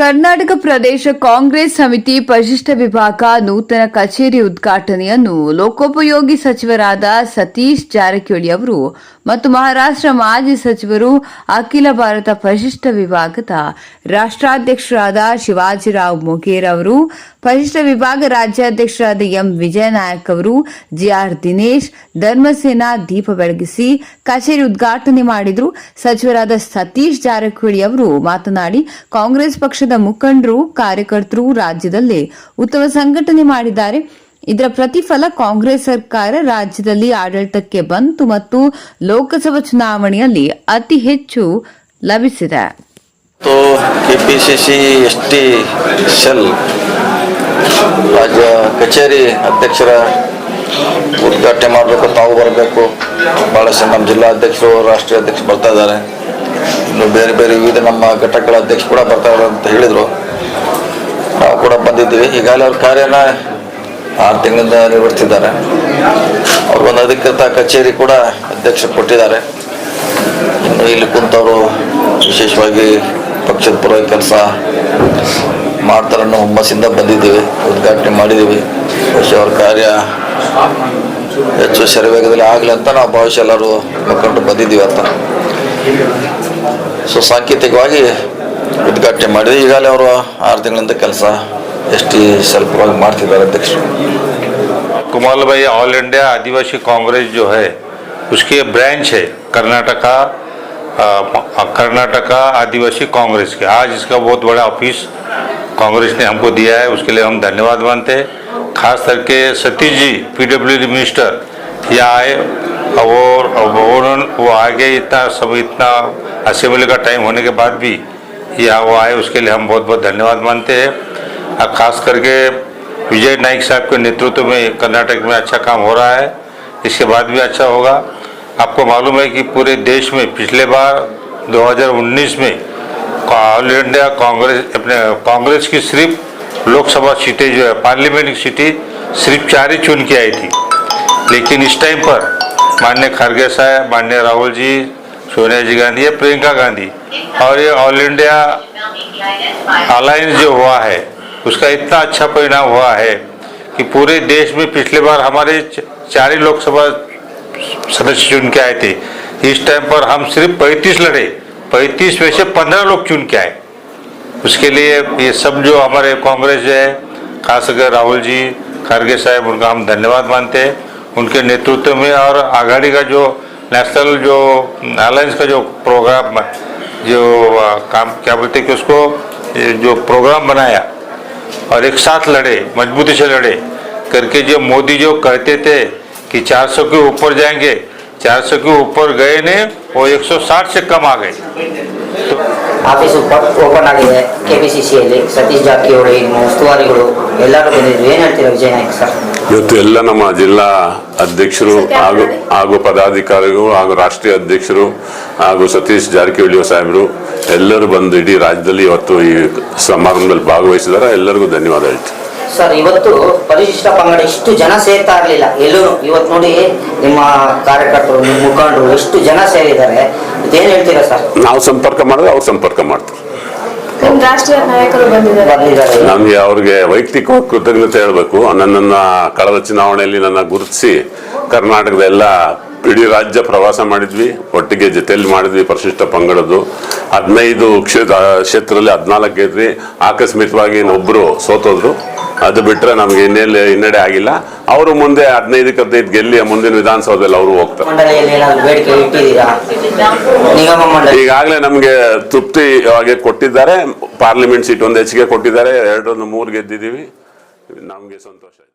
ಕರ್ನಾಟಕ ಪ್ರದೇಶ ಕಾಂಗ್ರೆಸ್ ಸಮಿತಿ ಪರಿಶಿಷ್ಟ ವಿಭಾಗ ನೂತನ ಕಚೇರಿ ಉದ್ಘಾಟನೆಯನ್ನು ಲೋಕೋಪಯೋಗಿ ಸಚಿವರಾದ ಸತೀಶ್ ಜಾರಕಿಹೊಳಿ ಅವರು ಮತ್ತು ಮಹಾರಾಷ್ಟ್ರ ಮಾಜಿ ಸಚಿವರು ಅಖಿಲ ಭಾರತ ಪರಿಶಿಷ್ಟ ವಿಭಾಗದ ರಾಷ್ಟ್ರಾಧ್ಯಕ್ಷರಾದ ಶಿವಾಜಿರಾವ್ ಮೊಗೇರ್ ಅವರು, ಪರಿಶಿಷ್ಟ ವಿಭಾಗ ರಾಜ್ಯಾಧ್ಯಕ್ಷರಾದ ಎಂ ವಿಜಯನಾಯಕ್ ಅವರು ಜಿಆರ್ ದಿನೇಶ್, ಧರ್ಮಸೇನಾ ದೀಪ ಬೆಳಗಿಸಿ ಕಚೇರಿ ಉದ್ಘಾಟನೆ ಮಾಡಿದ್ರು. ಸಚಿವರಾದ ಸತೀಶ್ ಜಾರಕಿಹೊಳಿ ಅವರು ಮಾತನಾಡಿ, ಕಾಂಗ್ರೆಸ್ ಪಕ್ಷದ ಪಕ್ಷದ ಮುಖಂಡರು, ಕಾರ್ಯಕರ್ತರು ರಾಜ್ಯದಲ್ಲಿ ಉತ್ತಮ ಸಂಘಟನೆ ಮಾಡಿದ್ದಾರೆ. ಇದರ ಪ್ರತಿಫಲ ಕಾಂಗ್ರೆಸ್ ಸರ್ಕಾರ ರಾಜ್ಯದಲ್ಲಿ ಆಡಳಿತಕ್ಕೆ ಬಂತು ಮತ್ತು ಲೋಕಸಭಾ ಚುನಾವಣೆಯಲ್ಲಿ ಅತಿ ಹೆಚ್ಚು ಲಭಿಸಿದೆ. ಕೆಪಿಸಿಸಿ ಸೆಲ್ ಕಚೇರಿ ಅಧ್ಯಕ್ಷರ ಉದ್ಘಾಟನೆ ಮಾಡಬೇಕು. ತಾವು ಬರಬೇಕು. ಭಾಳಷ್ಟು ನಮ್ಮ ಜಿಲ್ಲಾಧ್ಯಕ್ಷರು ರಾಷ್ಟ್ರೀಯ ಅಧ್ಯಕ್ಷರು ಬರ್ತಾ ಇದ್ದಾರೆ. ಇನ್ನು ಬೇರೆ ಬೇರೆ ವಿವಿಧ ನಮ್ಮ ಘಟಕಗಳ ಅಧ್ಯಕ್ಷ ಕೂಡ ಬರ್ತಾರೆ ಅಂತ ಹೇಳಿದರು. ನಾವು ಕೂಡ ಬಂದಿದ್ದೀವಿ. ಈಗಾಗಲೇ ಅವ್ರ ಕಾರ್ಯನ ಆರು ತಿಂಗಳಿಂದ ನಿರ್ವಹಿಸ್ತಿದ್ದಾರೆ. ಒಂದು ಅಧಿಕೃತ ಕಚೇರಿ ಕೂಡ ಅಧ್ಯಕ್ಷ ಕೊಟ್ಟಿದ್ದಾರೆ. ಇನ್ನು ಇಲ್ಲಿ ಕುಂತವರು ವಿಶೇಷವಾಗಿ ಪಕ್ಷದ ಪರ ಕೆಲಸ ಮಾಡ್ತಾರೆ ಅನ್ನೋ ಹುಮ್ಮಸ್ಸಿಂದ ಬಂದಿದ್ದೀವಿ. ಉದ್ಘಾಟನೆ ಮಾಡಿದ್ದೀವಿ. ಬಹುಶಃ ಅವ್ರ ಕಾರ್ಯ ಹೆಚ್ಚು ಶರವೇಗದಲ್ಲಿ ಆಗಲಿ ಅಂತ ನಾವು ಭವಿಷ್ಯ ಎಲ್ಲರೂ ಮುಖಂಡರು ಬಂದಿದ್ದೀವಿ ಅಂತ. ಸೊ ಸಾಂಕೇತಿಕವಾಗಿ ಉದ್ಘಾಟನೆ ಮಾಡಿದ್ವಿ ಈಗಾಗಲೇ ಅವರು ಆರು ತಿಂಗಳಿಂದ ಕೆಲಸ ಎಷ್ಟು ಸ್ವಲ್ಪ ಮಾಡ್ತಿದ್ದಾರೆ ಅಧ್ಯಕ್ಷರು कुमार भाई ऑल इंडिया आदिवासी कांग्रेस जो है उसके ब्रांच है कर्नाटका अ, कर्नाटका आदिवासी कांग्रेस के आज इसका बहुत बड़ा ऑफिस कांग्रेस ने हमको दिया है उसके लिए हम धन्यवाद मानते हैं खास करके सतीश जी पीडब्ल्यू मिनिस्टर यहाँ आए और और उन्होंने वो आगे इतना सब इतना असेंबली का टाइम होने के बाद भी यहाँ वो आए, उसके लिए हम बहुत बहुत धन्यवाद मानते हैं। और खास करके विजय नाइक साहब के नेतृत्व में कर्नाटक में अच्छा काम हो रहा है। इसके बाद भी अच्छा होगा। आपको मालूम है कि पूरे देश में पिछले बार 2019 में ऑल इंडिया कांग्रेस अपने कांग्रेस की सिर्फ़ लोकसभा सीटें जो है, पार्लियामेंट की सीटें सिर्फ़ चार ही चुन के आई थी। लेकिन इस टाइम पर माननीय खड़गे साहब, माननीय राहुल जी सोनिया जी गांधी या प्रियंका गांधी। और ये ऑल इंडिया अलायंस जो हुआ है, उसका इतना अच्छा परिणाम हुआ है कि पूरे देश में पिछले बार हमारे चार ही लोकसभा सदस्य चुन के आए थे। इस टाइम पर हम सिर्फ़ पैंतीस लड़े। पैंतीस में से पंद्रह लोग चुन के आए। उसके लिए ये सब जो हमारे कांग्रेस है खासकर राहुल जी खड़गे साहब, उनका हम धन्यवाद मानते हैं। उनके नेतृत्व में और आघाड़ी का जो नेशनल जो अलायंस का जो प्रोग्राम जो आ, काम क्या बोलते हैं कि उसको ये जो प्रोग्राम बनाया और एक साथ लड़े मजबूती से लड़े करके जो मोदी जो कहते थे कि 400 के ऊपर जाएंगे 400 के ऊपर गए ने वो 160 से कम आ गए ಆಫೀಸ್ ಓಪನ್ ಆಗಿದೆ ಕೆ ಪಿ ಸಿ ಸಿಯಲ್ಲಿ ಸತೀಶ್ ಜಾರಕಿಹೊಳಿ ನಿಮ್ಮ ಉಸ್ತುವಾರಿಗಳು ಎಲ್ಲರೂ ಬಂದಿದ್ರು ಏನು ಹೇಳ್ತೀರಾ ವಿಜಯ್ ನಾಯ್ಕ್ ಸರ್ ಇವತ್ತು ಎಲ್ಲ ನಮ್ಮ ಜಿಲ್ಲಾ ಅಧ್ಯಕ್ಷರು ಹಾಗೂ ಹಾಗೂ ಪದಾಧಿಕಾರಿಗಳು ಹಾಗೂ ರಾಷ್ಟ್ರೀಯ ಅಧ್ಯಕ್ಷರು ಹಾಗೂ ಸತೀಶ್ ಜಾರಕಿಹೊಳಿ ಸಾಹೇಬರು ಎಲ್ಲರೂ ಬಂದು ಇಡೀ ರಾಜ್ಯದಲ್ಲಿ ಇವತ್ತು ಈ ಸಮಾರಂಭದಲ್ಲಿ ಭಾಗವಹಿಸಿದಾರೆ. ಎಲ್ಲರಿಗೂ ಧನ್ಯವಾದ ಹೇಳ್ತೀನಿ. ಸರ್ ಇವತ್ತು ಪರಿಶಿಷ್ಟ ಪಂಗಡ ಇಷ್ಟು ಜನ ಸೇರ್ತಾ ಇರಲಿಲ್ಲ. ಎಲ್ಲರೂ ಇವತ್ತು ನೋಡಿ ನಿಮ್ಮ ಕಾರ್ಯಕರ್ತರು ನಿಮ್ಮ ಮುಖಂಡರು ಎಷ್ಟು ಜನ ಸೇರಿದ್ದಾರೆ. ಏನ್ ಹೇಳ್ತೀರಾ ಸರ್? ನಾವು ಸಂಪರ್ಕ ಮಾಡಿದ್ರೆ ಅವ್ರು ಸಂಪರ್ಕ ಮಾಡ್ತಾರೆ. ರಾಷ್ಟ್ರೀಯ ನಾಯಕರು ಬಂದಿದ್ದಾರೆ. ಬಂದಿದ್ದಾರೆ. ನಮಗೆ ಅವ್ರಿಗೆ ವೈಯಕ್ತಿಕ ಕೃತಜ್ಞತೆ ಹೇಳಬೇಕು. ನನ್ನನ್ನು ಕಳೆದ ಚುನಾವಣೆಯಲ್ಲಿ ನನ್ನ ಗುರುತಿಸಿ ಕರ್ನಾಟಕದ ಎಲ್ಲ ಇಡೀ ರಾಜ್ಯ ಪ್ರವಾಸ ಮಾಡಿದ್ವಿ. ಒಟ್ಟಿಗೆ ಜೊತೆಯಲ್ಲಿ ಮಾಡಿದ್ವಿ ಪರಿಶಿಷ್ಟ ಪಂಗಡದ್ದು. ಹದಿನೈದು ಕ್ಷೇತ್ರ ಕ್ಷೇತ್ರದಲ್ಲಿ ಹದಿನಾಲ್ಕು ಗೆದ್ವಿ. ಆಕಸ್ಮಿಕವಾಗಿ ಒಬ್ಬರು ಸೋತೋದ್ರು. ಅದು ಬಿಟ್ಟರೆ ನಮಗೆ ಇನ್ನೆಲ್ಲಿ ಹಿನ್ನಡೆ ಆಗಿಲ್ಲ. ಅವರು ಮುಂದೆ ಹದಿನೈದಕ್ಕೆ ಹದಿನೈದು ಗೆಲ್ಲಿ ಮುಂದಿನ ವಿಧಾನಸೌಧದಲ್ಲಿ ಅವರು ಹೋಗ್ತಾರೆ. ಈಗಾಗಲೇ ನಮಗೆ ತೃಪ್ತಿಯಾಗಿ ಕೊಟ್ಟಿದ್ದಾರೆ. ಪಾರ್ಲಿಮೆಂಟ್ ಸೀಟ್ ಒಂದು ಹೆಚ್ಚಿಗೆ ಕೊಟ್ಟಿದ್ದಾರೆ. ಎರಡೊಂದು ಮೂರು ಗೆದ್ದಿದ್ದೀವಿ. ನಮಗೆ ಸಂತೋಷ.